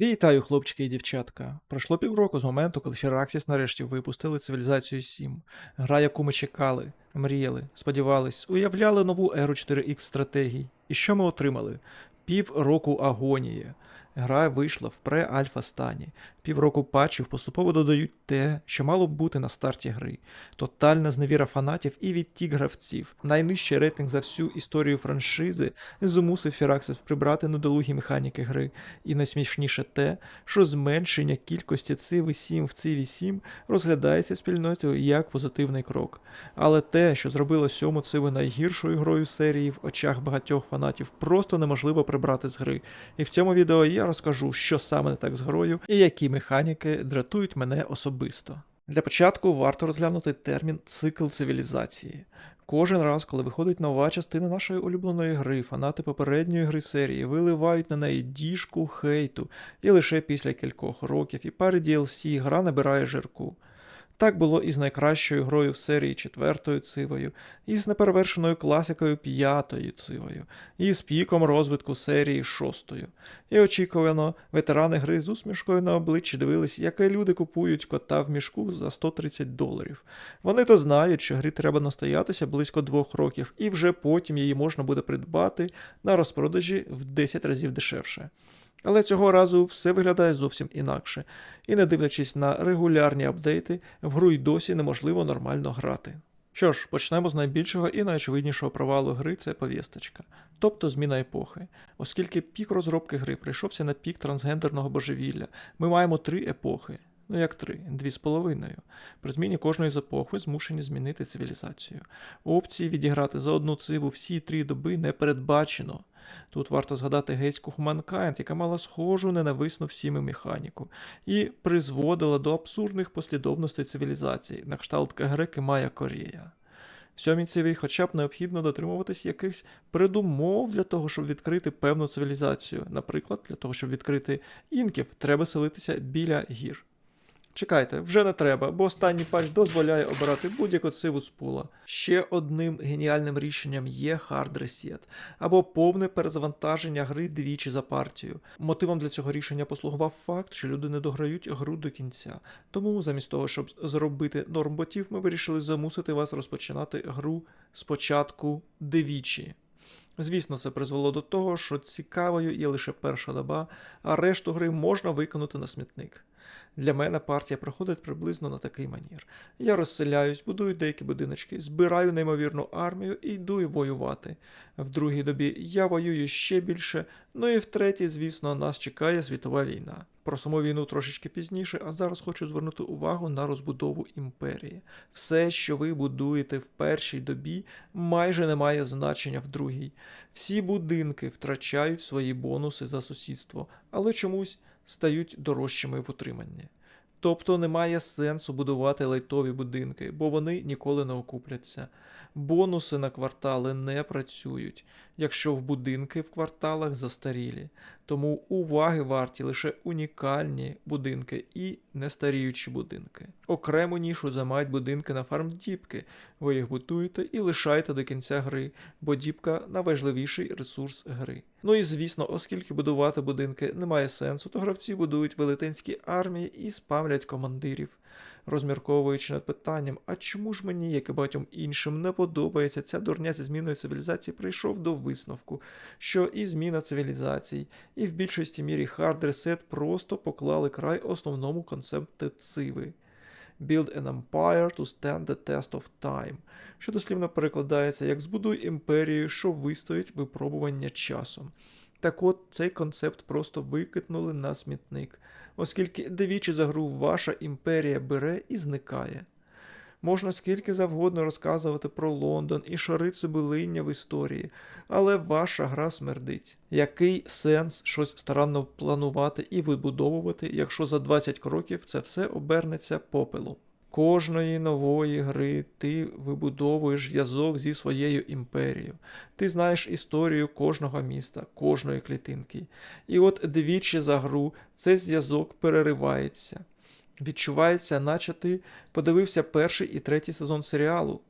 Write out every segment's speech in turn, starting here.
Вітаю, хлопчики і дівчатка. Пройшло півроку з моменту, коли Фіраксіс нарешті випустили цивілізацію 7. Гра, яку ми чекали, мріяли, сподівались, уявляли нову еру 4Х стратегій. І що ми отримали? Пів року агонії. Гра вийшла в пре-альфа стані. Півроку патчів поступово додають те, що мало б бути на старті гри. Тотальна зневіра фанатів і відтік гравців. Найнижчий рейтинг за всю історію франшизи змусив Firaxis прибрати недолугі механіки гри. І найсмішніше те, що зменшення кількості циві 7 в циві 7 розглядається спільнотою як позитивний крок. Але те, що зробило сьому циву найгіршою грою серії в очах багатьох фанатів, просто неможливо прибрати з гри. І в цьому відео я розкажу, що саме не так з грою і які механіки дратують мене особисто. Для початку варто розглянути термін цикл цивілізації. Кожен раз, коли виходить нова частина нашої улюбленої гри, фанати попередньої гри серії виливають на неї діжку хейту, і лише після кількох років і пари DLC гра набирає жирку. Так було і з найкращою грою в серії четвертою цивою, і з неперевершеною класикою п'ятою цивою, і з піком розвитку серії шостою. І очікувано, ветерани гри з усмішкою на обличчі дивились, яке люди купують кота в мішку за 130 доларів. Вони то знають, що грі треба настоятися близько двох років, і вже потім її можна буде придбати на розпродажі в 10 разів дешевше. Але цього разу все виглядає зовсім інакше, і не дивлячись на регулярні апдейти, в гру й досі неможливо нормально грати. Що ж, почнемо з найбільшого і найочевиднішого провалу гри це повісточка, тобто зміна епохи. Оскільки пік розробки гри прийшовся на пік трансгендерного божевілля, ми маємо три епохи. Ну як три, дві з половиною. При зміні кожної з епох ви змушені змінити цивілізацію. Опції відіграти за одну циву всі три доби не передбачено. Тут варто згадати гейську Humankind, яка мала схожу ненависну всіми механіку, і призводила до абсурдних послідовностей цивілізації, на кшталт і Майя Корея. В сьомій хоча б необхідно дотримуватись якихось предумов для того, щоб відкрити певну цивілізацію. Наприклад, для того, щоб відкрити інків, треба селитися біля гір. Чекайте, вже не треба, бо останній патч дозволяє обирати будь-яку циву з пула. Ще одним геніальним рішенням є Hard Reset, або повне перезавантаження гри двічі за партію. Мотивом для цього рішення послугував факт, що люди не дограють гру до кінця. Тому, замість того, щоб зробити норм ботів, ми вирішили замусити вас розпочинати гру спочатку двічі. Звісно, це призвело до того, що цікавою є лише перша доба, а решту гри можна виконати на смітник. Для мене партія проходить приблизно на такий манір. Я розселяюсь, будую деякі будиночки, збираю неймовірну армію і йду воювати. В другій добі я воюю ще більше, ну і в третій, звісно, нас чекає світова війна. Про саму війну трошечки пізніше, а зараз хочу звернути увагу на розбудову імперії. Все, що ви будуєте в першій добі, майже не має значення в другій. Всі будинки втрачають свої бонуси за сусідство, але чомусь стають дорожчими в утриманні. Тобто немає сенсу будувати лайтові будинки, бо вони ніколи не окупляться. Бонуси на квартали не працюють, якщо в будинки в кварталах застарілі. Тому уваги варті лише унікальні будинки і нестаріючі будинки. Окрему нішу займають будинки на фарм діпки. Ви їх будуєте і лишаєте до кінця гри, бо діпка найважливіший ресурс гри. Ну і звісно, оскільки будувати будинки немає сенсу, то гравці будують велетенські армії і спамлять командирів. Розмірковуючи над питанням, а чому ж мені, як і багатьом іншим, не подобається ця дурня зі зміною цивілізації, прийшов до висновку, що і зміна цивілізацій, і в більшості мірі Hard Reset просто поклали край основному концепту циви. Build an empire to stand the test of time, що дослівно перекладається як збудуй імперію, що вистоїть випробування часом. Так от цей концепт просто викинули на смітник, оскільки двічі за гру ваша імперія бере і зникає. Можна скільки завгодно розказувати про Лондон і шари цибулиння в історії, але ваша гра смердить. Який сенс щось старанно планувати і вибудовувати, якщо за 20 кроків це все обернеться попелом? Кожної нової гри ти вибудовуєш зв'язок зі своєю імперією. Ти знаєш історію кожного міста, кожної клітинки. І от двічі за гру цей зв'язок переривається. Відчувається, наче ти подивився перший і третій сезон серіалу.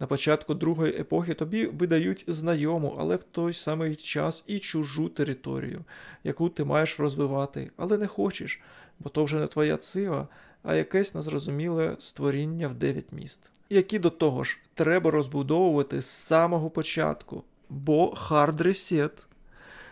На початку другої епохи тобі видають знайому, але в той самий час і чужу територію, яку ти маєш розвивати, але не хочеш, бо то вже не твоя цива, а якесь незрозуміле створіння в дев'ять міст. Які до того ж треба розбудовувати з самого початку, бо хард ресет.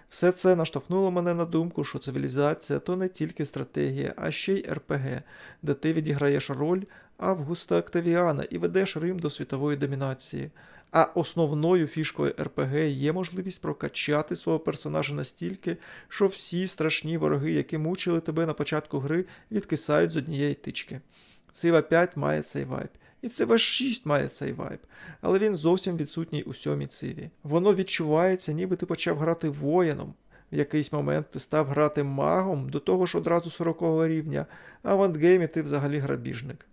Все це наштовхнуло мене на думку, що цивілізація то не тільки стратегія, а ще й РПГ, де ти відіграєш роль Августа Октавіана і ведеш Рим до світової домінації. А основною фішкою РПГ є можливість прокачати свого персонажа настільки, що всі страшні вороги, які мучили тебе на початку гри, відкисають з однієї тички. Цива 5 має цей вайб. І Цива 6 має цей вайб, але він зовсім відсутній у сьомій циві. Воно відчувається, ніби ти почав грати воїном. В якийсь момент ти став грати магом до того ж одразу 40 рівня, а в андгеймі ти взагалі грабіжник.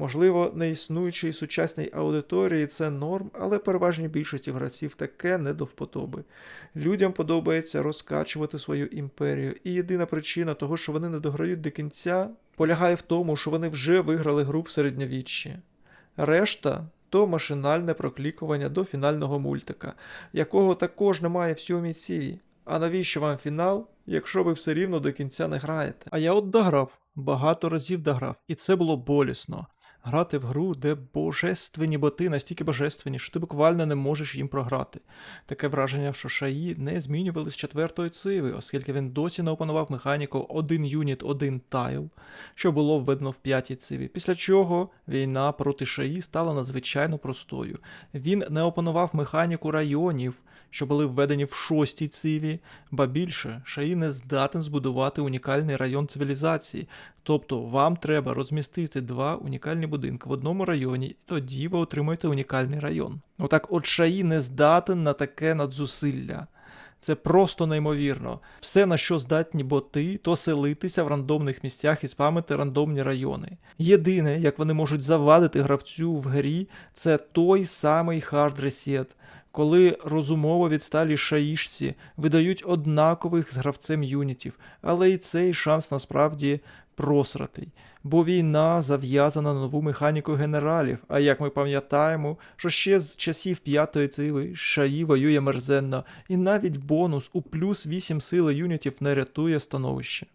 Можливо, неіснуючій сучасній аудиторії це норм, але переважній більшості гравців таке не до вподоби. Людям подобається розкачувати свою імперію, і єдина причина того, що вони не дограють до кінця, полягає в тому, що вони вже виграли гру в середньовіччі. Решта то машинальне проклікування до фінального мультика, якого також немає в сьомій ціві. А навіщо вам фінал, якщо ви все рівно до кінця не граєте? А я от дограв, багато разів дограв, і це було болісно. Грати в гру, де божественні боти настільки божественні, що ти буквально не можеш їм програти. Таке враження, що шаї не змінювали з четвертої циви, оскільки він досі не опанував механіку один юніт, один тайл, що було введено в п'ятій циві. Після чого війна проти шаї стала надзвичайно простою. Він не опанував механіку районів, що були введені в шостій циві, ба більше, шаї не здатен збудувати унікальний район цивілізації. Тобто вам треба розмістити два унікальні будинки в одному районі, і тоді ви отримаєте унікальний район. Отак, от шаї не здатен на таке надзусилля. Це просто неймовірно. Все, на що здатні боти, то селитися в рандомних місцях і спамити рандомні райони. Єдине, як вони можуть завадити гравцю в грі, це той самий хард ресет, коли розумово відсталі шаїшці видають однакових з гравцем юнітів, але і цей шанс насправді просратий. Бо війна зав'язана на нову механіку генералів, а як ми пам'ятаємо, що ще з часів п'ятої циви шаї воює мерзенно, і навіть бонус у плюс 8 сили юнітів не рятує становище.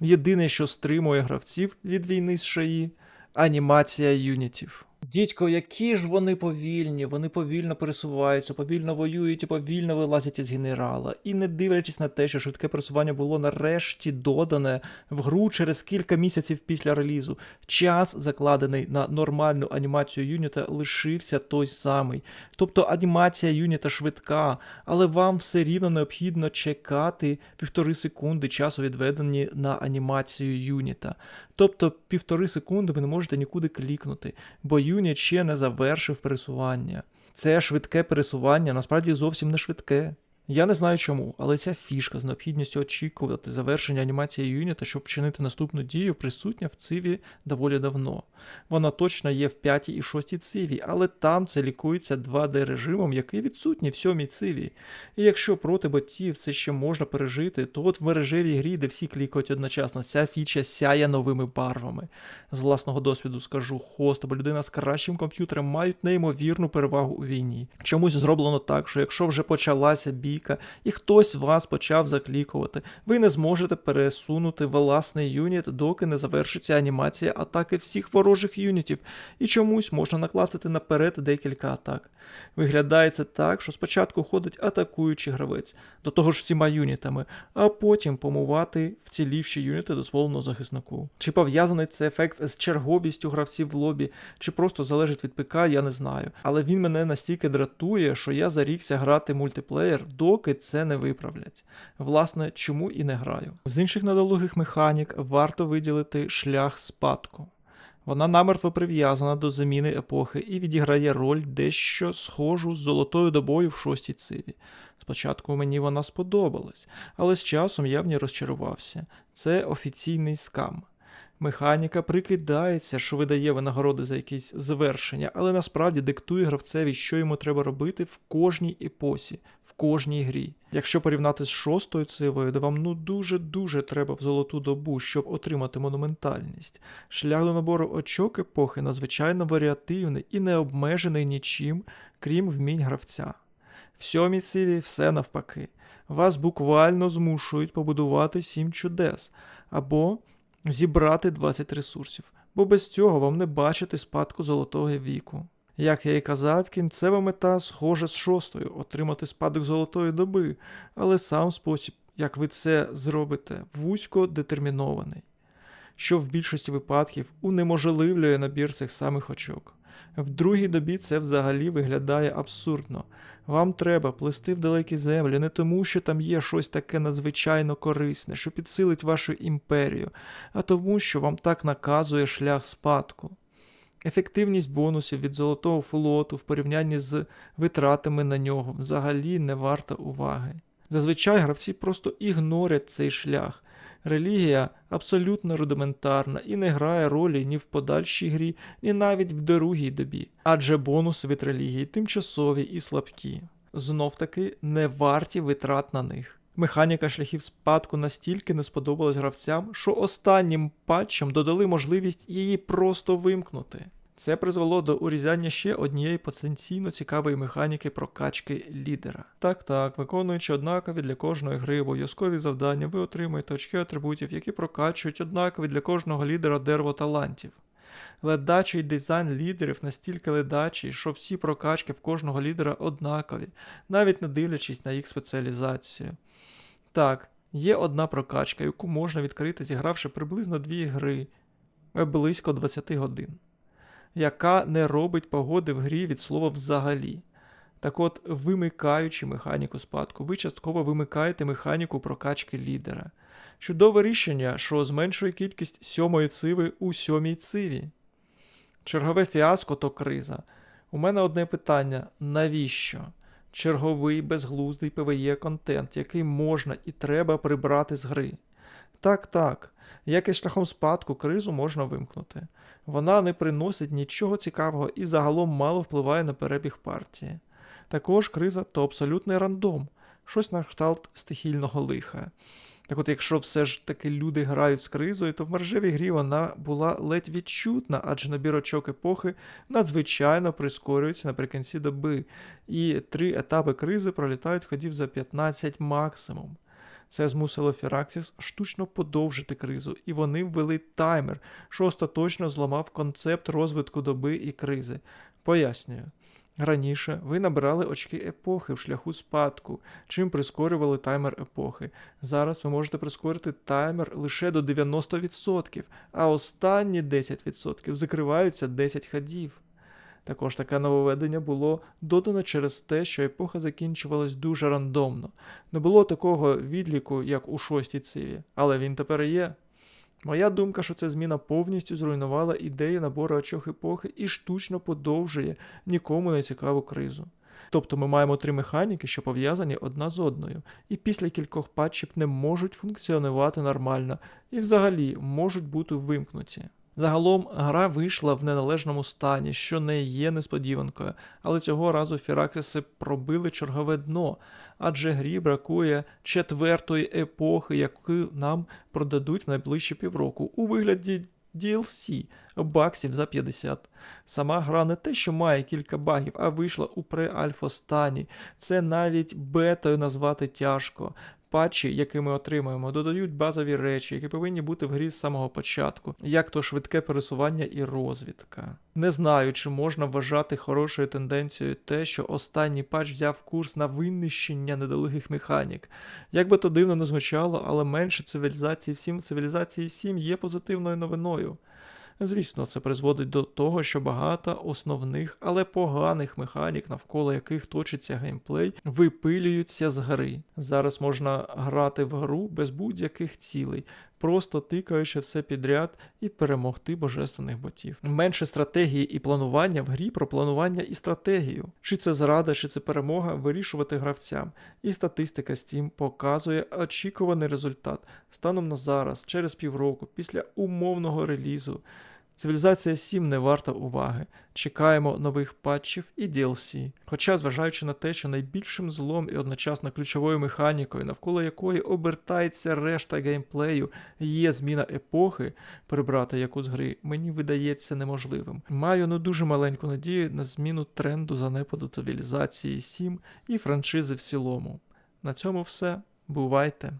Єдине, що стримує гравців від війни з шаї анімація юнітів. Дідько, які ж вони повільні, вони повільно пересуваються, повільно воюють і повільно вилазять із генерала. І не дивлячись на те, що швидке пересування було нарешті додане в гру через кілька місяців після релізу, час, закладений на нормальну анімацію юніта, лишився той самий. Тобто анімація юніта швидка, але вам все рівно необхідно чекати півтори секунди часу відведені на анімацію юніта. Тобто півтори секунди ви не можете нікуди клікнути, бо юніт ще не завершив пересування. Це швидке пересування насправді зовсім не швидке. Я не знаю чому, але ця фішка з необхідністю очікувати завершення анімації юніта, щоб вчинити наступну дію, присутня в циві доволі давно. Вона точно є в п'ятій і шостій циві, але там це лікується 2D режимом, який відсутній в сьомій циві. І якщо проти ботів це ще можна пережити, то от в мережевій грі, де всі клікають одночасно, ця фіча сяє новими барвами. З власного досвіду скажу, хост або людина з кращим комп'ютером мають неймовірну перевагу у війні. Чомусь зроблено так, що якщо вже почалася бійка і хтось вас почав заклікувати, ви не зможете пересунути власний юніт, доки не завершиться анімація атаки всіх ворожих юнітів, і чомусь можна накласти наперед декілька атак. Виглядає це так, що спочатку ходить атакуючий гравець, до того ж всіма юнітами, а потім помувати вцілівші юніти дозволено захиснику. Чи пов'язаний цей ефект з черговістю гравців в лобі, чи просто залежить від ПК, я не знаю. Але він мене настільки дратує, що я зарікся грати мультиплеєр, доки це не виправлять. Власне, чому і не граю. З інших недолугих механік варто виділити шлях спадку. Вона намертво прив'язана до заміни епохи і відіграє роль дещо схожу з золотою добою в шостій циві. Спочатку мені вона сподобалась, але з часом я в ній розчарувався. Це офіційний скам. Механіка прикидається, що видає винагороди за якісь звершення, але насправді диктує гравцеві, що йому треба робити в кожній епосі, в кожній грі. Якщо порівняти з шостою цивою, де вам ну дуже-дуже треба в золоту добу, щоб отримати монументальність, шлях до набору очок епохи надзвичайно варіативний і не обмежений нічим, крім вмінь гравця. В сьомій циві все навпаки. Вас буквально змушують побудувати сім чудес або зібрати 20 ресурсів, бо без цього вам не бачити спадку золотого віку. Як я і казав, кінцева мета схожа з шостою отримати спадок золотої доби, але сам спосіб, як ви це зробите, вузько детермінований, що в більшості випадків унеможливлює набір цих самих очок. В другій добі це взагалі виглядає абсурдно. Вам треба плисти в далекі землі не тому, що там є щось таке надзвичайно корисне, що підсилить вашу імперію, а тому, що вам так наказує шлях спадку. Ефективність бонусів від золотого флоту в порівнянні з витратами на нього взагалі не варта уваги. Зазвичай гравці просто ігнорять цей шлях. Релігія абсолютно рудиментарна і не грає ролі ні в подальшій грі, ні навіть в другій добі, адже бонуси від релігії тимчасові і слабкі. Знов таки не варті витрат на них. Механіка шляхів спадку настільки не сподобалась гравцям, що останнім патчем додали можливість її просто вимкнути. Це призвело до урізання ще однієї потенційно цікавої механіки прокачки лідера. Так так, виконуючи однакові для кожної гри обов'язкові завдання, ви отримуєте очки атрибутів, які прокачують однакові для кожного лідера дерево талантів. Ледачий дизайн лідерів настільки ледачий, що всі прокачки в кожного лідера однакові, навіть не дивлячись на їх спеціалізацію. Так, є одна прокачка, яку можна відкрити, зігравши приблизно дві гри близько 20 годин яка не робить погоди в грі від слова взагалі. Так от, вимикаючи механіку спадку, ви частково вимикаєте механіку прокачки лідера. Чудове рішення, що зменшує кількість сьомої циви у сьомій циві. Чергове фіаско то криза. У мене одне питання: навіщо? Черговий безглуздий PvE контент, який можна і треба прибрати з гри. Так, так, як і шляхом спадку, кризу можна вимкнути. Вона не приносить нічого цікавого і загалом мало впливає на перебіг партії. Також криза то абсолютний рандом, щось на кшталт стихійного лиха. Так от, якщо все ж таки люди грають з кризою, то в мережевій грі вона була ледь відчутна, адже набір очок епохи надзвичайно прискорюється наприкінці доби, і три етапи кризи пролітають ходів за 15 максимум. Це змусило Фіраксіс штучно подовжити кризу, і вони ввели таймер, що остаточно зламав концепт розвитку доби і кризи. Пояснюю. Раніше ви набирали очки епохи в шляху спадку, чим прискорювали таймер епохи. Зараз ви можете прискорити таймер лише до 90%, а останні 10% закриваються 10 ходів. Також таке нововведення було додано через те, що епоха закінчувалась дуже рандомно. Не було такого відліку, як у шостій циві, але він тепер є. Моя думка, що ця зміна повністю зруйнувала ідею набору очок епохи і штучно подовжує нікому не цікаву кризу. Тобто ми маємо три механіки, що пов'язані одна з одною, і після кількох патчів не можуть функціонувати нормально і взагалі можуть бути вимкнуті. Загалом гра вийшла в неналежному стані, що не є несподіванкою, але цього разу Фіраксиси пробили чергове дно, адже грі бракує четвертої епохи, яку нам продадуть в найближчі півроку у вигляді DLC баксів за 50. Сама гра не те, що має кілька багів, а вийшла у пре-альфа стані. Це навіть бетою назвати тяжко. Патчі, які ми отримуємо, додають базові речі, які повинні бути в грі з самого початку, як то швидке пересування і розвідка. Не знаю, чи можна вважати хорошою тенденцією те, що останній патч взяв курс на винищення недолугих механік. Як би то дивно не звучало, але менше цивілізації всім цивілізації 7 є позитивною новиною. Звісно, це призводить до того, що багато основних, але поганих механік, навколо яких точиться геймплей, випилюються з гри. Зараз можна грати в гру без будь-яких цілей, просто тикаючи все підряд і перемогти божественних ботів. Менше стратегії і планування в грі про планування і стратегію. Чи це зрада, чи це перемога, вирішувати гравцям. І статистика Steam показує очікуваний результат станом на зараз, через півроку, після умовного релізу. Цивілізація 7 не варта уваги. Чекаємо нових патчів і DLC. Хоча, зважаючи на те, що найбільшим злом і одночасно ключовою механікою, навколо якої обертається решта геймплею, є зміна епохи, прибрати яку з гри, мені видається неможливим. Маю ну дуже маленьку надію на зміну тренду занепаду цивілізації 7 і франшизи в цілому. На цьому все. Бувайте!